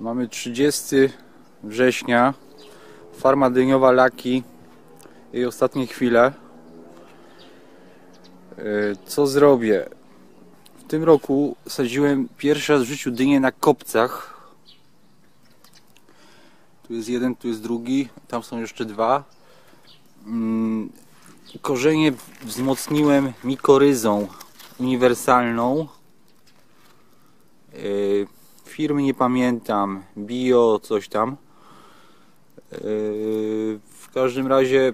Mamy 30 września. Farma dyniowa Laki. Jej ostatnie chwile. E, Co zrobię? W tym roku sadziłem pierwszy raz w życiu dynię na kopcach. Tu jest jeden, tu jest drugi, tam są jeszcze dwa. Mm, Korzenie wzmocniłem mikoryzą uniwersalną. Firmy nie pamiętam, bio, coś tam. Yy, W każdym razie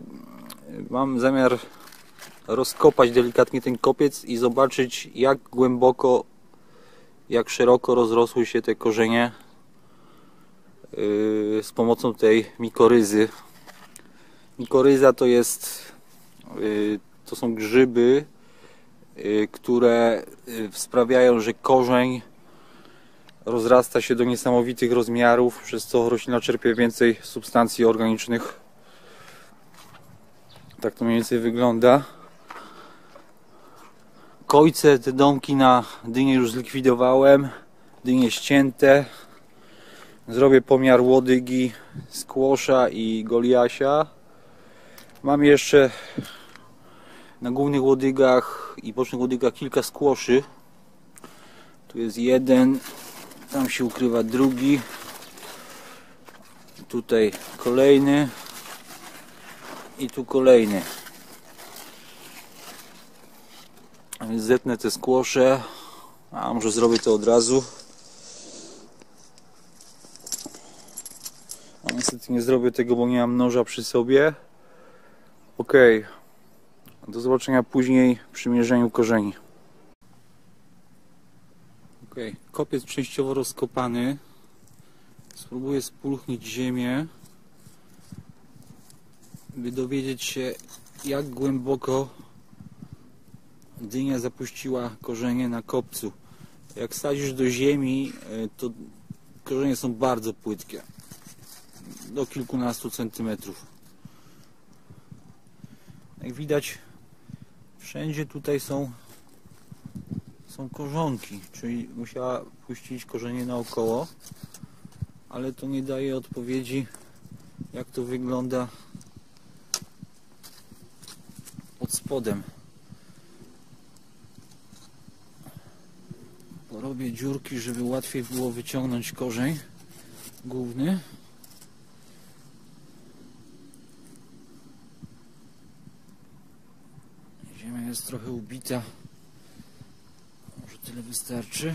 mam zamiar rozkopać delikatnie ten kopiec i zobaczyć jak głęboko, jak szeroko rozrosły się te korzenie yy, z pomocą tej mikoryzy. Mikoryza to jest yy, to są grzyby, które sprawiają, że korzeń rozrasta się do niesamowitych rozmiarów, przez co roślina czerpie więcej substancji organicznych. Tak to mniej więcej wygląda. Kojce, te domki na dynie już zlikwidowałem. Dynie ścięte. Zrobię pomiar łodygi, skłosza i goliasia. Mam jeszcze na głównych łodygach i bocznych łodygach kilka skłoszy. Tu jest jeden, tam się ukrywa drugi. Tutaj kolejny. I tu kolejny. A więc zetnę te skłosze. A może zrobię to od razu. A niestety nie zrobię tego, bo nie mam noża przy sobie. Ok. Do zobaczenia później przy mierzeniu korzeni. Ok, kopiec częściowo rozkopany. Spróbuję spulchnić ziemię, by dowiedzieć się, jak głęboko dynia zapuściła korzenie na kopcu. Jak sadzisz do ziemi, e, to korzenie są bardzo płytkie. Do kilkunastu centymetrów. Jak widać, wszędzie tutaj są są korzonki, czyli musiała puścić korzenie naokoło, ale to nie daje odpowiedzi, jak to wygląda pod spodem. Porobię dziurki, żeby łatwiej było wyciągnąć korzeń główny. Ziemia jest trochę ubita. Tyle wystarczy.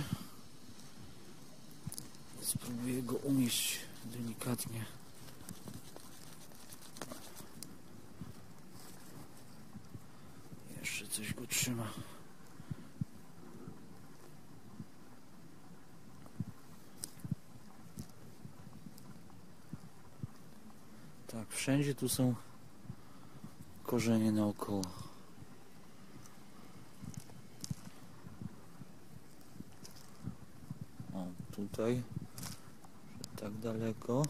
Spróbuję go umieść delikatnie. Jeszcze coś go trzyma. Tak, wszędzie tu są korzenie naokoło. Tutaj. Tak daleko.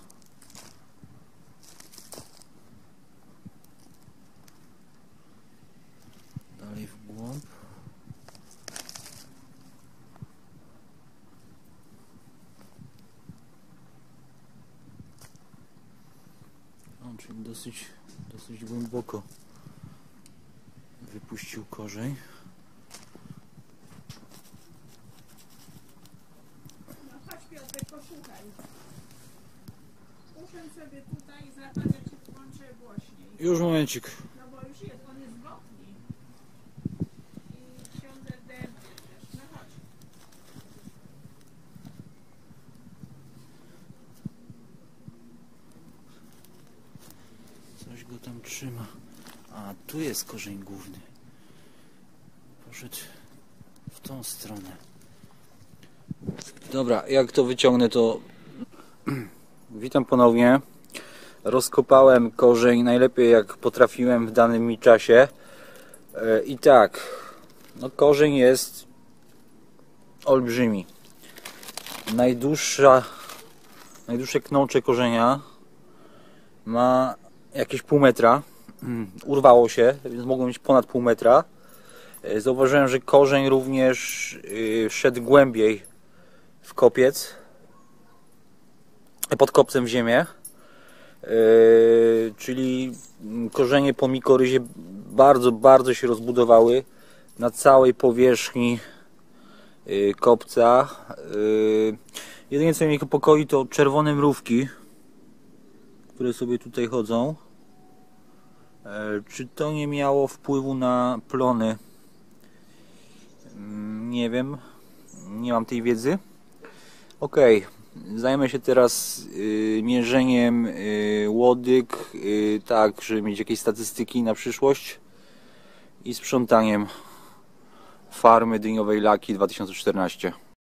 Dalej w głąb. O, czyli dosyć, dosyć głęboko wypuścił korzeń. No chodź Piotrek, posłuchaj. Usiądź sobie tutaj i zaraz ja ci włączę głośniej. Już momencik. No bo już jest, on jest w oknie. I książę dębie też. No chodź. Coś go tam trzyma. A tu jest korzeń główny. Poszedł w tą stronę. Dobra, jak to wyciągnę, to witam ponownie. Rozkopałem korzeń najlepiej jak potrafiłem w danym mi czasie. E, I tak, no korzeń jest olbrzymi. Najdłuższa, najdłuższe knącze korzenia ma jakieś pół metra. Urwało się, więc mogło mieć ponad pół metra. E, Zauważyłem, że korzeń również y, szedł głębiej w kopiec. Pod kopcem w ziemię. Yy, czyli korzenie po mikoryzie bardzo, bardzo się rozbudowały na całej powierzchni yy, kopca. Yy, jedynie co mnie niepokoi to czerwone mrówki, które sobie tutaj chodzą. Yy, czy to nie miało wpływu na plony? Nie wiem, nie mam tej wiedzy. Ok, zajmę się teraz y, mierzeniem y, łodyg, y, tak, żeby mieć jakieś statystyki na przyszłość i sprzątaniem farmy dyniowej Laki 2014.